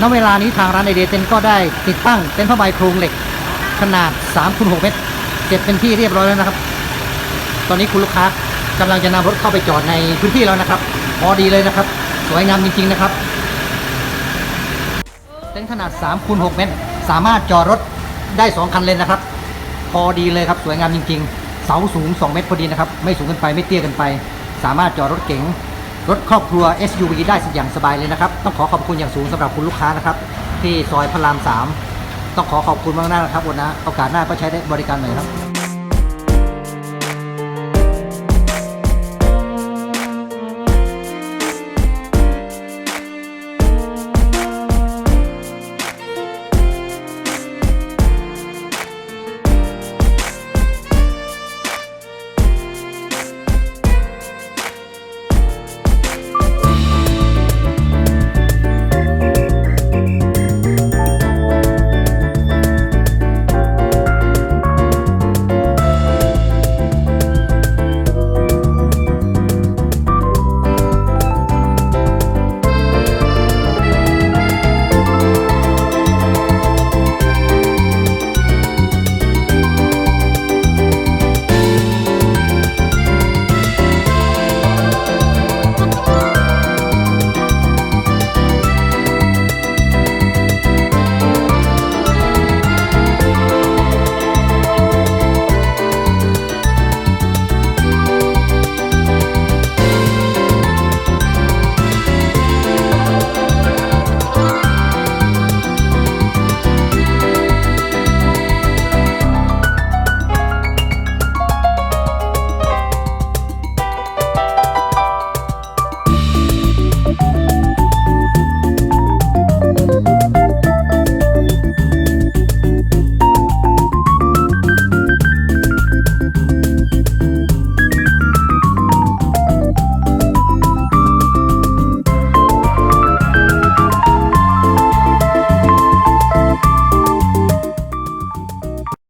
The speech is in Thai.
ณเวลานี้ทางร้านไอเดียเต็นก็ได้ติดตั้งเต็นท์ผ้าใบโครงเหล็ก ขนาด3คูณ6เมตรเสร็จเป็นที่เรียบร้อยแล้วนะครับ ตอนนี้คุณลูกค้ากำลังจะนำรถเข้าไปจอดในพื้นที่แล้วนะครับ พอดีเลยนะครับ สวยงามจริงๆนะครับ เต็นท์ขนาด3คูณ6เมตร สามารถจอดรถได้2คันเลยนะครับ พอดีเลยครับสวยงามจริง ๆ เสาสูง 2 เมตรพอดีนะครับ ไม่สูงเกินไปไม่เตี้ยเกินไป สามารถจอดรถเก๋ง รถครอบครัว SUV ได้อย่างสบายเลยนะครับ ต้องขอขอบคุณอย่างสูงสำหรับคุณลูกค้านะครับ ที่ซอยพระราม 3 ต้องขอขอบคุณมากๆนะครับวันนะโอกาสหน้าก็ใช้ได้บริการใหม่ครับ